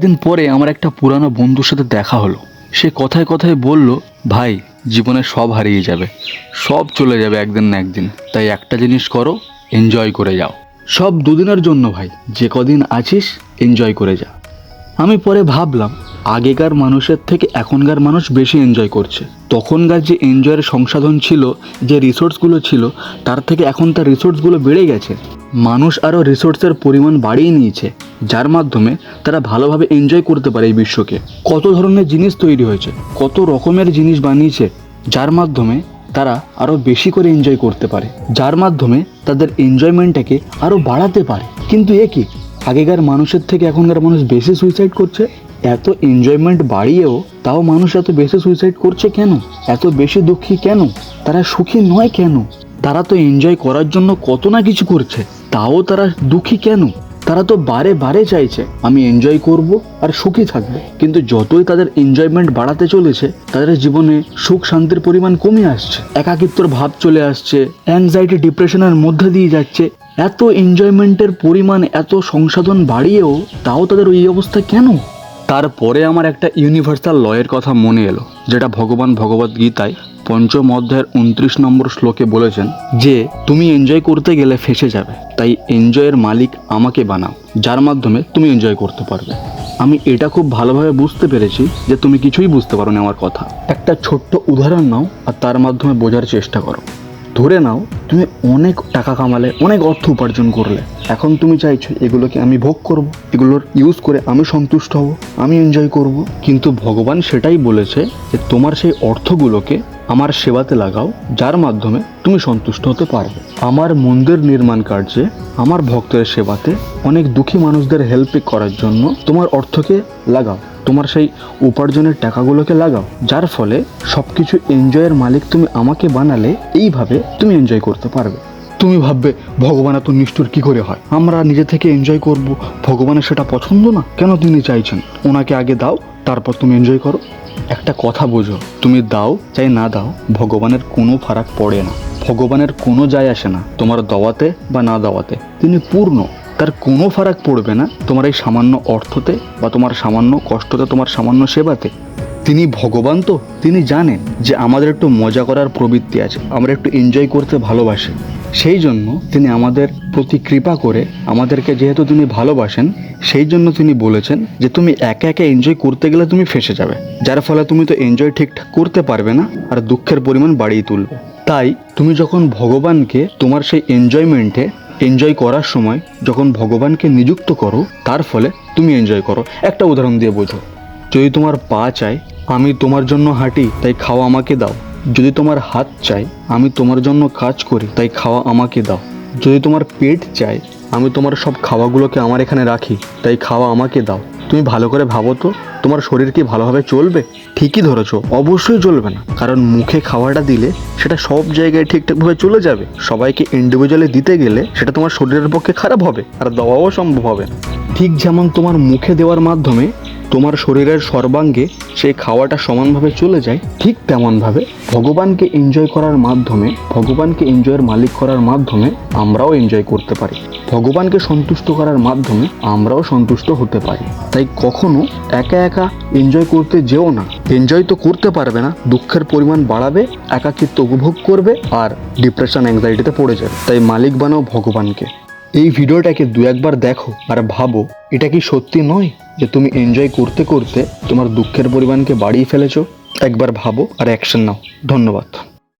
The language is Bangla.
দিন পরে আমার একটা পুরানো বন্ধুর সাথে দেখা হলো। সে কথায় কথায় বলল, ভাই, জীবনে সব হারিয়ে যাবে। সব চলে যাবে একদিন না একদিন। তাই একটা জিনিস করো এনজয় করে যাও। সব দুদিনের জন্য ভাই, যে কদিন আছিস এনজয় করে যা। আমি পরে ভাবলাম আগেকার মানুষের থেকে এখনকার মানুষ বেশি এনজয় করছে। তখনকার যে এনজয়ের সংসাধন ছিল, যে রিসোর্সগুলো ছিল, তার থেকে এখন তার রিসোর্সগুলো বেড়ে গেছে। মানুষ আরও রিসোর্সের পরিমাণ বাড়িয়ে নিয়েছে, যার মাধ্যমে তারা ভালোভাবে এনজয় করতে পারে এই বিশ্বকে। কত ধরনের জিনিস তৈরি হয়েছে, কত রকমের জিনিস বানিয়েছে, যার মাধ্যমে তারা আরও বেশি করে এনজয় করতে পারে, যার মাধ্যমে তাদের এনজয়মেন্টটাকে আরও বাড়াতে পারে। কিন্তু এ কি? আগেকার মানুষের থেকে এখনকার মানুষ বেশি সুইসাইড করছে? এত এনজয়মেন্ট বাড়িয়েও তাও মানুষ এত বেশি সুইসাইড করছে কেন? এত বেশি দুঃখী কেন? তারা সুখী নয় কেন? তারা তো এনজয় করার জন্য কত না কিছু করছে, তাও তারা দুঃখী কেন? তারা তো বারে বারে চাইছে, আমি এনজয় করব আর সুখী থাকব। কিন্তু যতই তাদের এনজয়মেন্ট বাড়াতে চলেছে, তাদের জীবনে সুখ শান্তির পরিমাণ কমে আসছে। একাকিত্বর ভাব চলে আসছে অ্যাংজাইটি ডিপ্রেশনের মধ্যে দিয়ে যাচ্ছে। এত এনজয়মেন্টের পরিমাণ, এত সংসাধন বাড়িয়েও তাও তাদের ওই অবস্থা কেন? তারপরে আমার একটা ইউনিভার্সাল লয়ের কথা মনে এলো, যেটা ভগবান ভগবত গীতায় পঞ্চম অধ্যায়ের উনত্রিশ নম্বর শ্লোকে বলেছেন যে, তুমি এনজয় করতে গেলে ফেসে যাবে, তাই এনজয়ের মালিক আমাকে বানাও, যার মাধ্যমে তুমি এনজয় করতে পারবে। আমি এটা খুব ভালোভাবে বুঝতে পেরেছি যে তুমি কিছুই বুঝতে পারো না আমার কথা। একটা ছোট্ট উদাহরণ নাও আর তার মাধ্যমে বোঝার চেষ্টা করো। ধরে নাও, তুমি অনেক টাকা কামালে, অনেক অর্থ উপার্জন করলে এখন তুমি চাইছো এগুলোকে আমি ভোগ করব, এগুলোর ইউজ করে আমি সন্তুষ্ট হব, আমি এনজয় করব। কিন্তু ভগবান সেটাই বলেছে যে তোমার সেই অর্থগুলোকে আমার সেবাতে লাগাও, যার মাধ্যমে তুমি সন্তুষ্ট হতে পারবে। আমার মন্দির নির্মাণ কার্যে, আমার ভক্তের সেবাতে অনেক দুঃখী মানুষদের হেল্প করার জন্য তোমার অর্থকে লাগাও, তোমার সেই উপার্জনের টাকাগুলোকে লাগাও, যার ফলে সব কিছু এনজয়ের মালিক তুমি আমাকে বানালে, এইভাবে তুমি এনজয় করতে পারবে। তুমি ভাববে, ভগবান এত নিষ্ঠুর কি করে হয়? আমরা নিজে থেকে এনজয় করব। ভগবানের সেটা পছন্দ না? কেন তিনি চাইছেন? ওনাকে আগে দাও, তারপর তুমি এনজয় করো। একটা কথা বোঝো, তুমি দাও চাই না দাও, ভগবানের কোনো ফারাক পড়ে না। ভগবানের কোনো যায় আসে না, তোমার দেওয়াতে বা না দেওয়াতে। তিনি পূর্ণ, তার কোনো ফারাক পড়বে না, তোমার এই সামান্য অর্থতে বা তোমার সামান্য কষ্টতে, তোমার সামান্য সেবাতে। তিনি ভগবান তো, তিনি জানেন যে আমাদের একটু মজা করার প্রবৃত্তি আছে, আমরা একটু এনজয় করতে ভালোবাসি। সেই জন্য তিনি আমাদের প্রতি কৃপা করে আমাদেরকে যেহেতু তিনি ভালোবাসেন, সেই জন্য তিনি বলেছেন যে তুমি একা একা এনজয় করতে গেলে তুমি ফেসে যাবে, যার ফলে তুমি তো এনজয় ঠিকঠাক করতে পারবে না আর দুঃখের পরিমাণ বাড়িয়ে তুলবে। তাই তুমি যখন ভগবানকে তোমার সেই এনজয়মেন্টে এনজয় করার সময় যখন ভগবানকে নিযুক্ত করো, তার ফলে তুমি এনজয় করো। একটা উদাহরণ দিয়ে বোঝো যদি তোমার পা চায়, আমি তোমার জন্য হাঁটি, তাই খাওয়া আমাকে দাও। যদি তোমার হাত চাই আমি তোমার জন্য কাজ করি, তাই খাওয়া আমাকে দাও। যদি তোমার পেট চাই আমি তোমার সব খাওয়াগুলোকে আমার এখানে রাখি, তাই খাওয়া আমাকে দাও। তুমি ভালো করে ভাবো তো, তোমার শরীর কি ভালোভাবে চলবে? ঠিকই ধরেছো, অবশ্যই চলবে না। কারণ মুখে খাওয়াটা দিলে সেটা সব জায়গায় ঠিকঠাকভাবে চলে যাবে। সবাইকে ইন্ডিভিজুয়ালি দিতে গেলে সেটা তোমার শরীরের পক্ষে খারাপ হবে, আর দেওয়াও সম্ভব হবে ঠিক যেমন তোমার মুখে দেওয়ার মাধ্যমে তোমার শরীরের সর্বাঙ্গে সেই খাওয়াটা সমানভাবে চলে যায়, ঠিক তেমনভাবে ভগবানকে এনজয় করার মাধ্যমে, ভগবানকে এনজয়ের মালিক করার মাধ্যমে আমরাও এনজয় করতে পারি। ভগবানকে সন্তুষ্ট করার মাধ্যমে আমরাও সন্তুষ্ট হতে পারি। তাই কখনো একা একা এনজয় করতে যেও না। এনজয় তো করতে পারবে না, দুঃখের পরিমাণ বাড়াবে, একাকিত্ব উপভোগ করবে আর ডিপ্রেশন অ্যাংজাইটিতে পড়ে যাবে। তাই মালিক বানাও ভগবানকে। এই ভিডিওটাকে দু একবার দেখো আর ভাবো, এটা কি সত্যি নয় যে তুমি এনজয় করতে করতে তোমার দুঃখের পরিমাণকে বাড়িয়ে ফেলেছো? একবার ভাবো আর অ্যাকশন নাও। ধন্যবাদ।